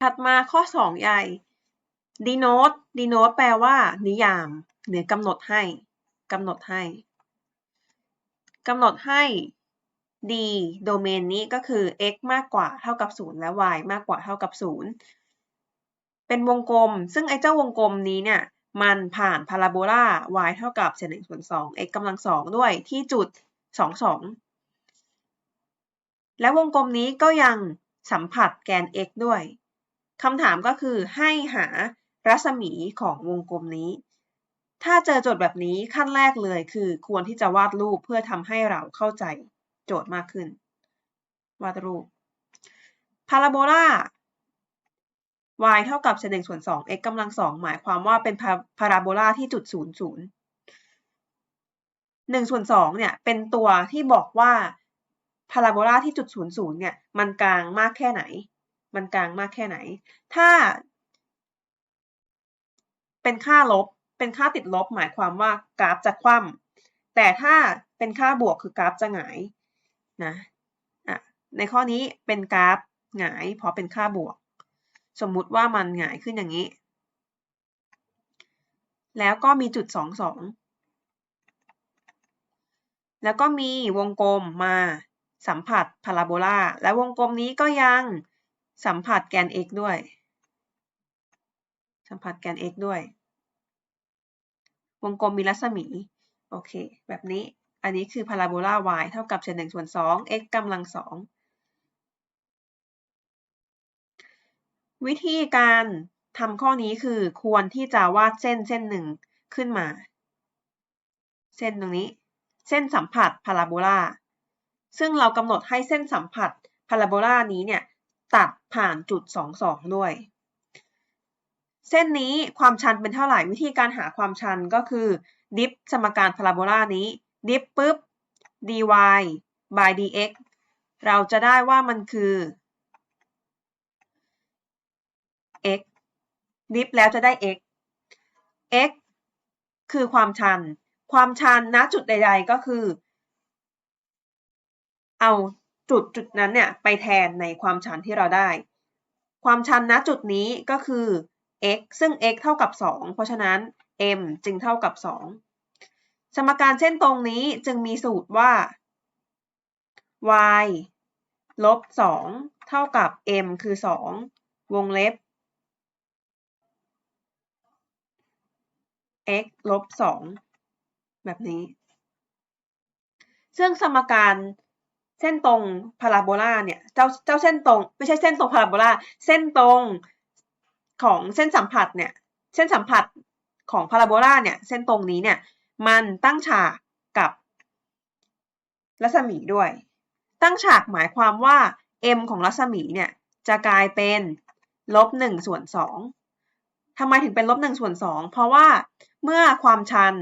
ถัดมาข้อ 2 ใหญ่ denote denote แปลว่า นิยามหรือกำหนดให้กำหนดให้กำหนดให้ d โดเมนนี้ก็คือ x มากกว่าเท่ากับ 0 และ y มากกว่าเท่ากับ 0 เป็นวงกลม ซึ่งไอ้เจ้าวงกลมนี้เนี่ย มันผ่านพาราโบลา y เท่ากับเศษ1ส่วน2 x กำลัง2ด้วยที่จุด22และวงกลมนี้ก็ยังสัมผัสแกน x ด้วย คำถามก็คือให้หารัศมีของวงกลมนี้ ถ้าเจอโจทย์แบบนี้ขั้นแรกเลยคือควรที่จะวาดรูปเพื่อทำให้เราเข้าใจโจทย์มากขึ้น วาดรูปพาราโบลา y เท่ากับเศษ1ส่วน2 x กำลัง2หมายความว่าเป็นพาราโบลาที่จุด0 0 1ส่วน2เนี่ยเป็นตัวที่บอกว่าพาราโบลาที่จุด0 0เนี่ยมันกลางมากแค่ไหน มันกลางมากแค่ไหน ถ้า เป็นค่าลบ เป็นค่าติดลบ หมายความว่ากราฟจะคว่ำแต่ถ้าเป็นค่าบวกคือกราฟจะหงายนะะในข้อนี้เป็นกราฟหงาย เพราะเป็นค่าบวก สมมุติว่ามันหงายขึ้นอย่างนี้ แล้วก็มีจุด2 2แล้วก็มีวงกลมมาสัมผัสพาราโบลาและวงกลมนี้ก็ยัง สัมผัสแกน x ด้วย สัมผัสแกน x ด้วย วงกลมมีรัศมี โอเค แบบนี้ อันนี้คือพาราโบลา y เท่ากับเศษ1ส่วน2 x กำลัง2วิธีการทำข้อนี้คือควรที่จะวาดเส้นเส้นหนึ่งขึ้นมา เส้นตรงนี้ เส้นสัมผัสพาราโบลา ซึ่งเรากำหนดให้เส้นสัมผัสพาราโบลานี้เนี่ย ตัดผ่านจุด 22 ด้วย เส้นนี้ความชันเป็นเท่าไหร่วิธีการหาความชันก็คือ ดิฟสมการพาราโบลานี้ ดิฟปุ๊บ dy by dx เราจะได้ว่ามันคือ x ดิฟแล้วจะได้ x x คือความชัน ความชันณจุดใด ๆ ก็คือ เอา จุดจุดนั้นเนี่ยไปแทนในความชันที่เราได้ ความชันณจุดนี้ก็คือ x ซึ่ง x เท่ากับ 2 เพราะฉะนั้น m จึงเท่ากับ 2 สมการเส้นตรงนี้จึงมีสูตรว่า y ลบ 2 เท่ากับ m คือ 2 วงเล็บ x ลบ 2 แบบนี้ ซึ่งสมการ เส้นตรงพาราโบลาเนี่ยเจ้าเจ้าเส้นตรง ไม่ใช่เส้นตรงพาราโบลาเส้นตรงของเส้นสัมผัสเนี่ยเส้นสัมผัสของพาราโบลาเนี่ยเส้นตรงนี้เนี่ยมันตั้งฉากกับรัศมีด้วย ตั้งฉากหมายความว่า m ของรัศมีเนี่ยจะกลายเป็นลบ1ส่วน2ทำไมถึงเป็นลบ1ส่วน2เพราะว่าเมื่อความชัน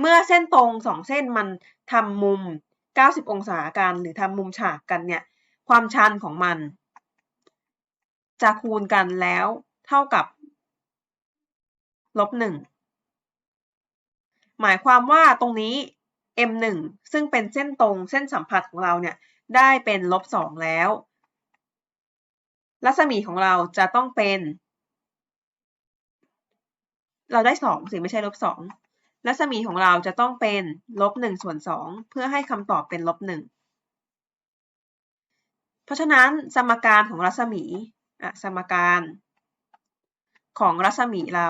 เมื่อเส้นตรงสองเส้นมันทำมุม 90 องศากัน หรือทำมุมฉากกันเนี่ย ความชันของมัน จะคูณกันแล้วเท่ากับลบ1หมายความว่าตรงนี้ m1 ซึ่งเป็นเส้นตรงเส้นสัมผัสของเราเนี่ย ได้เป็นลบ2แล้ว รัศมีของเราจะต้องเป็น เราได้สองสิไม่ใช่ลบสอง รัศมีของเราจะต้องเป็นลบหนึ่งส่วนสองเพื่อให้คำตอบเป็นลบหนึ่งเพราะฉะนั้นสมการของรัศมีอะสมการของรัศมีเรา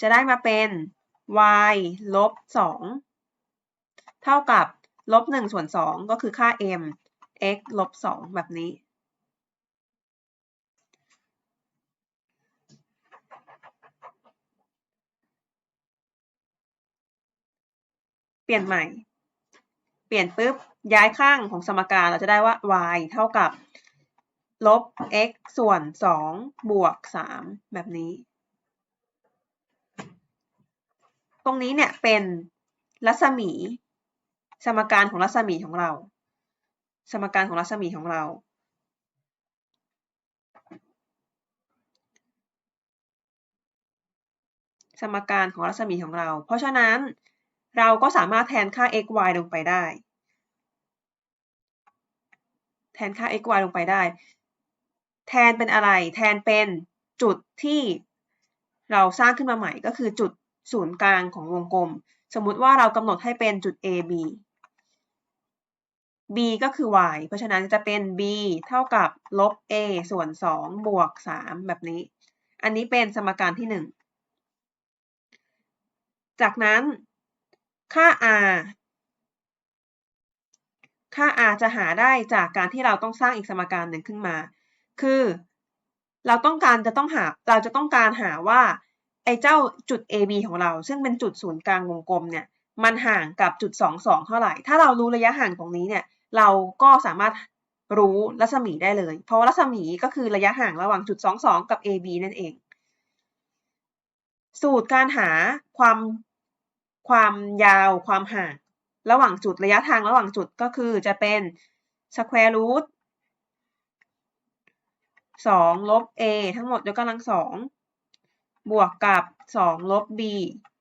จะได้มาเป็น y ลบสองเท่ากับลบหนึ่งส่วนสองก็คือค่า m x ลบสองแบบนี้ เปลี่ยนใหม่ เปลี่ยนปุ๊บ ย้ายข้างของสมการเราจะได้ว่า y เท่ากับ ลบ x ส่วน 2 บวก 3 แบบนี้ ตรงนี้เนี่ยเป็นรัศมี สมการของรัศมีของเรา สมการของรัศมีของเราสมการของรัศมีของเรา เพราะฉะนั้น เราก็สามารถแทนค่า x y ลงไปได้ แทนค่า x y ลงไปได้ แทนเป็นอะไร แทนเป็นจุดที่เราสร้างขึ้นมาใหม่ก็คือจุดศูนย์กลางของวงกลม สมมุติว่าเรากำหนดให้เป็นจุด A B b ก็คือ y เพราะฉะนั้นจะเป็น b เท่ากับลบ a ส่วน 2 บวก 3 แบบนี้ อันนี้เป็นสมการที่ 1 จากนั้น ค่า r ค่า r จะหาได้จากการที่เราต้องสร้างอีกสมการหนึ่งขึ้นมา คือเราต้องการจะต้องหา เราจะต้องการหาว่าไอ้เจ้าจุด AB ของเรา ซึ่งเป็นจุดศูนย์กลางวงกลมเนี่ย มันห่างกับจุด 2 2 เท่าไหร่ ถ้าเรารู้ระยะห่างตรงนี้เนี่ย เราก็สามารถรู้รัศมีได้เลย เพราะรัศมีก็คือระยะห่างระหว่างจุด 2 2 กับ AB นั่นเอง สูตรการหาความ ความยาวความห่างระหว่างจุดระยะทางระหว่างจุดก็คือจะเป็น square root 2 ลบ a ทั้งหมดยกกำลังสองบวกกับ 2 ลบ b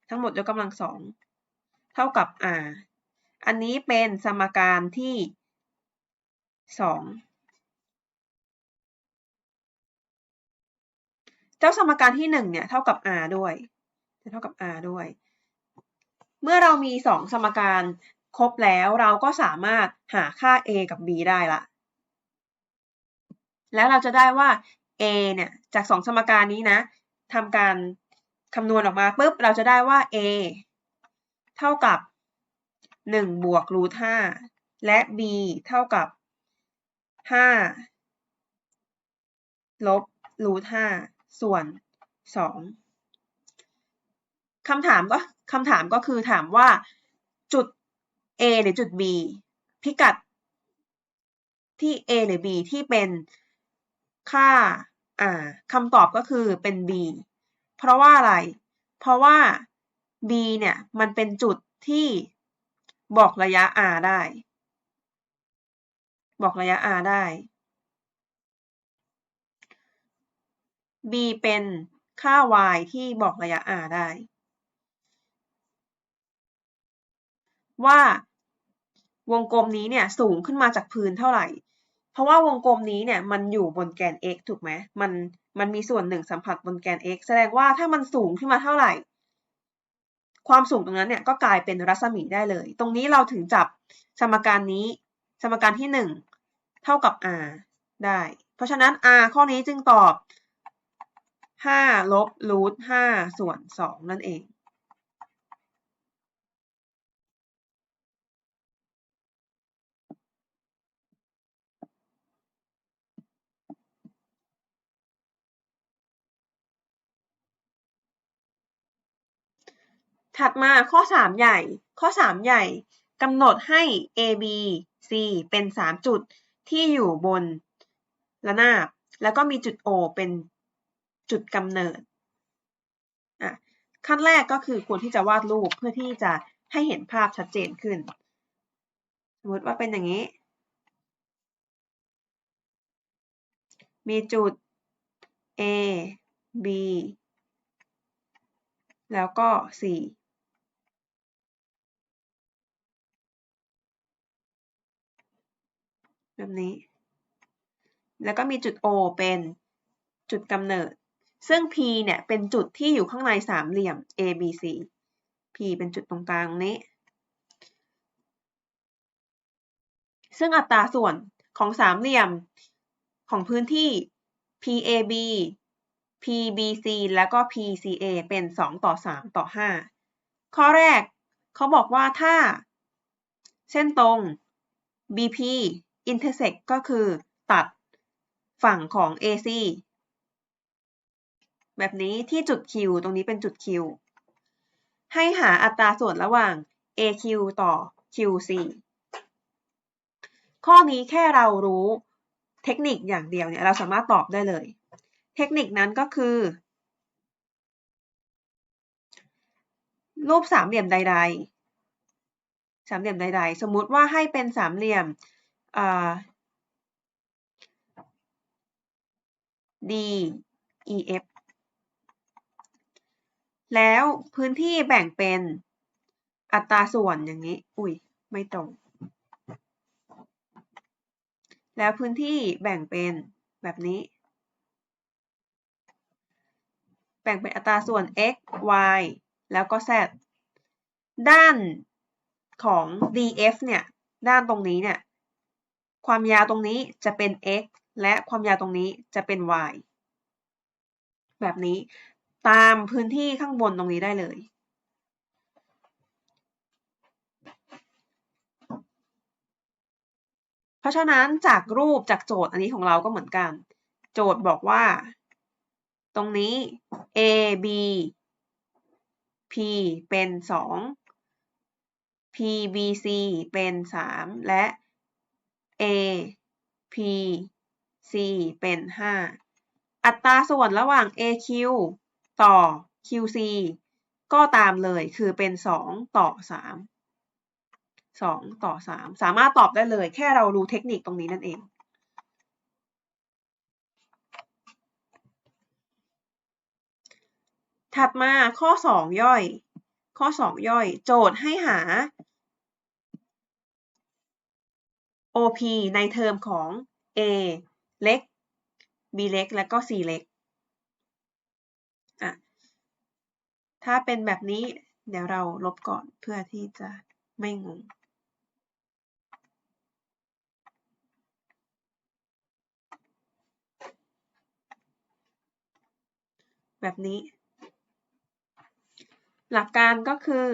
ทั้งหมดยกกำลังสองเท่ากับ r อันนี้เป็นสมการที่ 2 เจ้าสมการที่ 1 เนี่ย เท่ากับ r ด้วย เท่ากับ r ด้วย เมื่อเรามี 2 สมการครบแล้วเราก็สามารถหาค่า a กับ b ได้ละ แล้วเราจะได้ว่า a เนี่ยจาก2สมการนี้นะทำการคำนวณออกมาปุ๊บเราจะได้ว่า a เท่ากับ 1 บวกรูท5และ b เท่ากับ 5 ลบรูท5ส่วน 2 คำถามก็คำถามก็คือถามว่าจุด A หรือจุด B พิกัดที่ A หรือ B ที่เป็นค่าอ่าคำตอบก็คือเป็น B เพราะว่าอะไร เพราะว่า B เนี่ยมันเป็นจุดที่บอกระยะ r ได้ บอกระยะ r ได้ b เป็นค่า y ที่บอกระยะ r ได้ ว่าวงกลมนี้เนี่ยสูงขึ้นมาจากพื้นเท่าไหร่ เพราะว่าวงกลมนี้เนี่ยมันอยู่บนแกน x ถูกไหมมันมันมีส่วนหนึ่งสัมผัสบนแกน x แสดงว่าถ้ามันสูงขึ้นมาเท่าไหร่ ความสูงตรงนั้นเนี่ยก็กลายเป็นรัศมีได้เลย ตรงนี้เราถึงจับสมการนี้ สมการที่ 1 เท่ากับ r ได้ เพราะฉะนั้น r ข้อนี้จึงตอบ5ลบรูท5ส่วน2นั่นเอง ถัดมาข้อ 3 ใหญ่ ข้อ 3 ใหญ่กำหนดให้ A B C เป็น 3 จุดที่อยู่บนระนาบ แล้วก็มีจุด O เป็นจุดกำเนิดอะขั้นแรกก็คือควรที่จะวาดรูปเพื่อที่จะให้เห็นภาพชัดเจนขึ้น สมมติว่าเป็นอย่างนี้ มีจุด A B แล้วก็ C แบบนี้ แล้วก็มีจุด O เป็นจุดกำเนิด ซึ่ง P เนี่ยเป็นจุดที่อยู่ข้างในสามเหลี่ยม A B C P เป็นจุดตรงกลางนี้ ซึ่งอัตราส่วนของสามเหลี่ยมของพื้นที่ PAB PBC แล้วก็ PCA เป็น 2 ต่อ 3 ต่อ 5 ข้อแรกเขาบอกว่าถ้า เส้นตรง BP intersect ก็คือตัดฝั่งของ AC แบบนี้ที่จุด Q ตรงนี้เป็นจุด Q ให้หาอัตราส่วนระหว่าง AQ ต่อ QC ข้อนี้แค่เรารู้เทคนิคอย่างเดียวเนี่ยเราสามารถตอบได้เลย เทคนิคนั้นก็คือ รูปสามเหลี่ยมใด ๆ สามเหลี่ยมใด ๆ สมมุติว่าให้เป็นสามเหลี่ยม D E F แล้วพื้นที่แบ่งเป็นอัตราส่วนอย่างนี้ อุ้ยไม่ตรง แล้วพื้นที่แบ่งเป็นแบบนี้ แบ่งเป็นอัตราส่วน x y แล้วก็ z ด้านของ df เนี่ย ด้านตรงนี้เนี่ย ความยาวตรงนี้จะเป็น x และความยาวตรงนี้จะเป็น y แบบนี้ตามพื้นที่ข้างบนตรงนี้ได้เลย เพราะฉะนั้นจากรูปจากโจทย์อันนี้ของเราก็เหมือนกัน โจทย์บอกว่า ตรงนี้ a b p เป็น 2 p b c เป็น 3 และ a p c เป็น 5 อัตราส่วนระหว่าง aq ต่อ qc ก็ตามเลยคือเป็น 2 ต่อ 3 2 ต่อ 3 สามารถตอบได้เลยแค่เรารู้เทคนิคตรงนี้นั่นเองถัดมาข้อ 2 ย่อย ข้อ 2 ย่อย โจทย์ให้หา OP ในเทอมของ A เล็ก B เล็ก และก็ C เล็กอะถ้าเป็นแบบนี้เดี๋ยวเราลบก่อนเพื่อที่จะไม่งงแบบนี้ หลักการก็คือ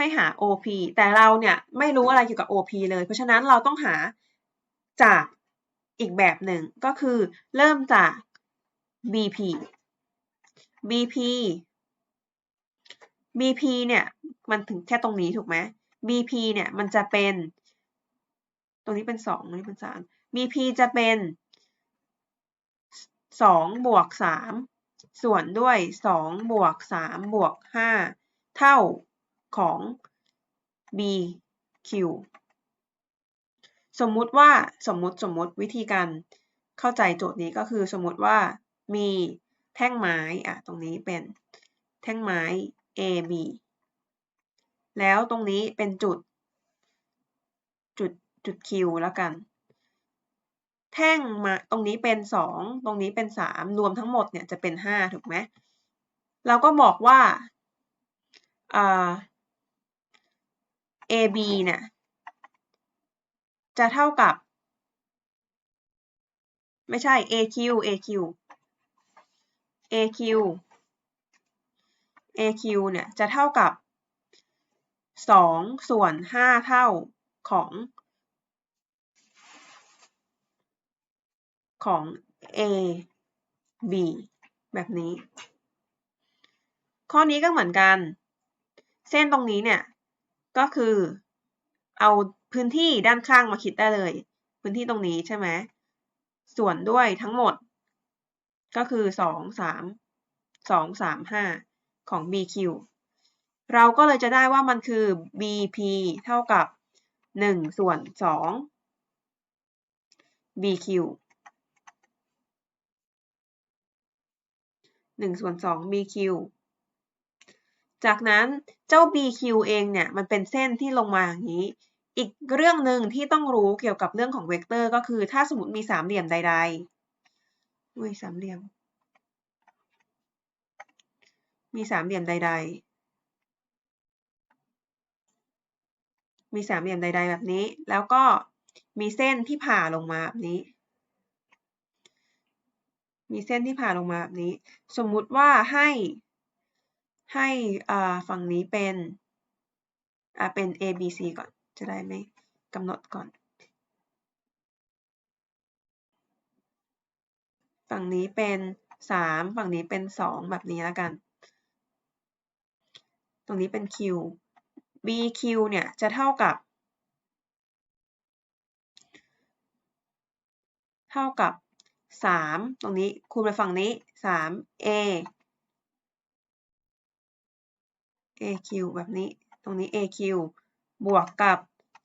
ให้หา OP แต่เราเนี่ยไม่รู้อะไรเกี่ยวกับ OP เลย เพราะฉะนั้นเราต้องหาจากอีกแบบหนึ่งก็คือเริ่มจาก BP BP BP เนี่ยมันถึงแค่ตรงนี้ถูกไหม BP เนี่ยมันจะเป็น ตรงนี้เป็น2ตรงนี้เป็น3 BP จะเป็น2บวก3ส่วนด้วย2บวก3บวก5เท่า ของ BQ สมมุติว่าสมมุติสมมุติวิธีการเข้าใจโจทย์นี้ก็คือสมมุติว่ามีแท่งไม้อะตรงนี้เป็นแท่งไม้ AB แล้วตรงนี้เป็นจุด จุดจุด Q แล้วกัน แท่งมาตรงนี้เป็น 2 ตรงนี้เป็น 3 รวมทั้งหมดเนี่ยจะเป็น 5 ถูกไหมเราก็บอกว่า AB เนี่ยจะเท่ากับ ไม่ใช่ AQ AQ AQ AQ เนี่ยจะเท่ากับ 2 ส่วน 5 เท่าของ ของ AB แบบนี้ ข้อนี้ก็เหมือนกัน เส้นตรงนี้เนี่ย ก็คือเอาพื้นที่ด้านข้างมาคิดได้เลย พื้นที่ตรงนี้ใช่ไหมส่วนด้วยทั้งหมด ก็คือ2 3 2 3 5ของ BQ เราก็เลยจะได้ว่ามันคือ BP เท่ากับ1ส่วน2 BQ 1ส่วน2 BQ จากนั้นเจ้า BQ เองเนี่ยมันเป็นเส้นที่ลงมาอย่างนี้ อีกเรื่องหนึ่งที่ต้องรู้เกี่ยวกับเรื่องของเวกเตอร์ ก็คือถ้าสมมติมีสามเหลี่ยมใดๆอุ้ยสามเหลี่ยม มีสามเหลี่ยมใด ๆมีสามเหลี่ยมใด ๆ แบบนี้ แล้วก็มีเส้นที่ผ่าลงมาแบบนี้ มีเส้นที่ผ่าลงมาแบบนี้ สมมุติว่าให้ ให้ฝั่งนี้เป็นเป็น A B C ก่อน จะได้ไม่กำหนดก่อน ฝั่งนี้เป็น 3 ฝั่งนี้เป็น 2 แบบนี้แล้วกัน ตรงนี้เป็น Q BQ เนี่ยจะเท่ากับ เท่ากับ 3 ตรงนี้คูณไปฝั่งนี้ 3A AQ แบบนี้ ตรงนี้ AQ บวกกับ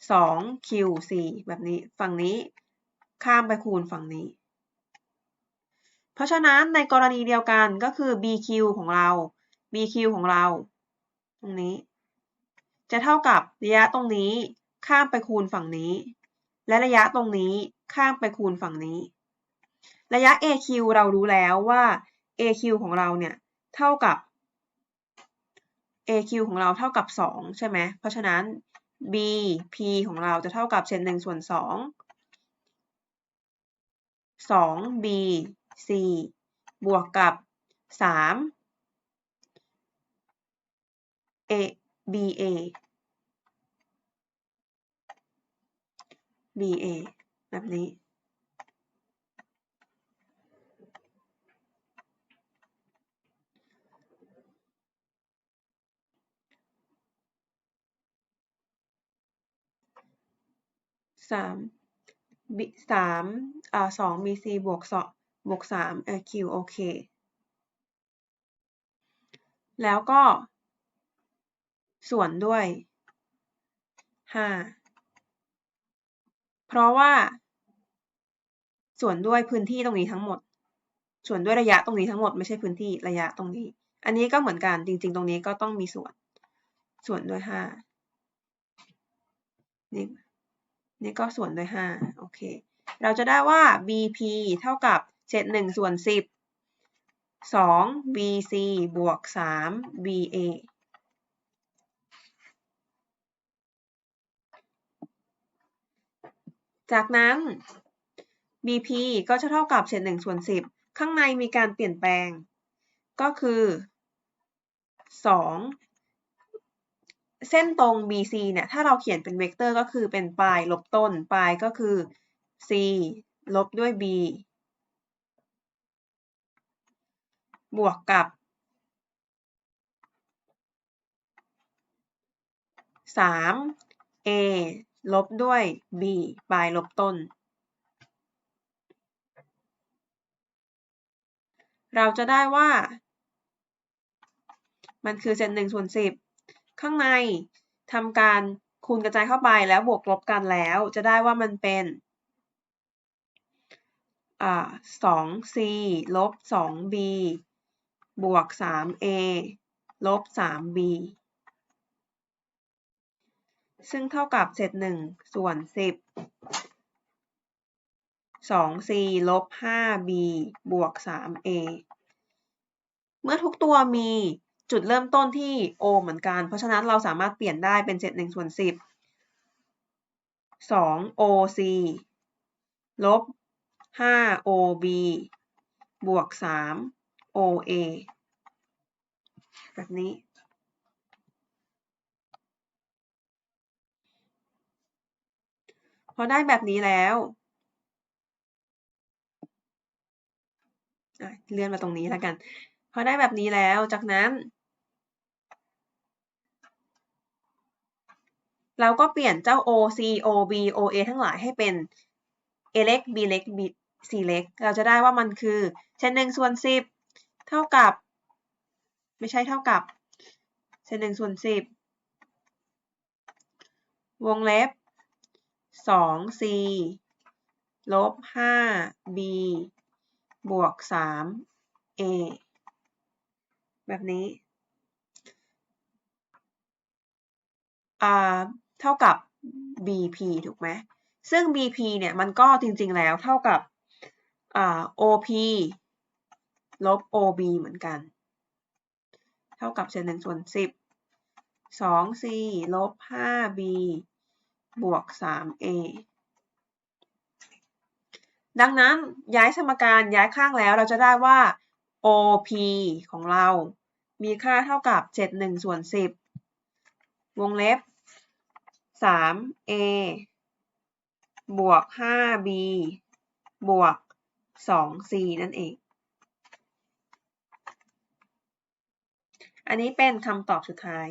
2QC แบบนี้ ฝั่งนี้ข้ามไปคูณฝั่งนี้ เพราะฉะนั้นในกรณีเดียวกันก็คือ BQ ของเรา BQ ของเรา ตรงนี้ จะเท่ากับระยะตรงนี้ข้ามไปคูณฝั่งนี้ และระยะตรงนี้ข้ามไปคูณฝั่งนี้ ระยะ AQ เรารู้แล้วว่า AQ ของเราเนี่ยเท่ากับ AQ ของเราเท่ากับ 2 ใช่ไหม เพราะฉะนั้น BP ของเราจะเท่ากับเศษ1ส่วน2 2BC บวกกับ 3 A BA BA แบบนี้ สามบิสามอ่าสอง BC บวกสองบวกสามเออ Q โอเคแล้วก็ ส่วนด้วยห้าเพราะว่า ส่วนด้วยพื้นที่ตรงนี้ทั้งหมด ส่วนด้วยระยะตรงนี้ทั้งหมดไม่ใช่พื้นที่ระยะตรงนี้ อันนี้ก็เหมือนกันจริง ๆ ตรงนี้ก็ต้องมีส่วน ส่วนด้วยห้านี่ นี่ก็ส่วนด้วยห้าโอเค เราจะได้ว่า BP เท่ากับเศษหนึ่งส่วนสิบสอง BC บวกสาม BA จากนั้น BP ก็จะเท่ากับเศษหนึ่งส่วนสิบข้างในมีการเปลี่ยนแปลง ก็คือสอง เส้นตรง BC เนี่ยถ้าเราเขียนเป็นเวกเตอร์ก็คือเป็นปลายลบต้น ปลายก็คือ C ลบด้วย B บวกกับ 3 A ลบด้วย B ปลายลบต้น เราจะได้ว่า มันคือเศษหนึ่งส่วนสิบ ข้างในทำการคูณกระจายเข้าไปแล้วบวกลบกันแล้ว จะได้ว่ามันเป็นอ่า 2c ลบ 2b บวก 3a ลบ 3b ซึ่งเท่ากับเศษ1ส่วน10 2c ลบ 5b บวก 3a เมื่อทุกตัวมี จุดเริ่มต้นที่ o เหมือนกัน เพราะฉะนั้นเราสามารถเปลี่ยนได้เป็นเศษ1ส่วน10 2 oc ลบ5 ob บวก3 oa แบบนี้ พอได้แบบนี้แล้วเลื่อนมาตรงนี้แล้วกัน พอได้แบบนี้แล้วจากนั้น เราก็เปลี่ยนเจ้า O C O B O A ทั้งหลายให้เป็น A เล็ก B เล็ก B C เล็ก เราจะได้ว่ามันคือเศษหนึ่งส่วนสิบเท่ากับ ไม่ใช่เท่ากับเศษหนึ่งส่วนสิบวงเล็บสอง C ลบห้า B บวกสาม A แบบนี้ อ่า เท่ากับ BP ถูกไหมซึ่ง BP เนี่ยมันก็จริงๆแล้วเท่ากับอ่า OP ลบ OB เหมือนกัน เท่ากับเศษหนึ่งส่วนสิบสอง C ลบห้า B บวกสาม A ดังนั้นย้ายสมการย้ายข้างแล้วเราจะได้ว่า OP ของเรา มีค่าเท่ากับ7 1ส่วน10วงเล็บ 3A บวก 5B บวก 2C นั่นเอง อันนี้เป็นคำตอบสุดท้าย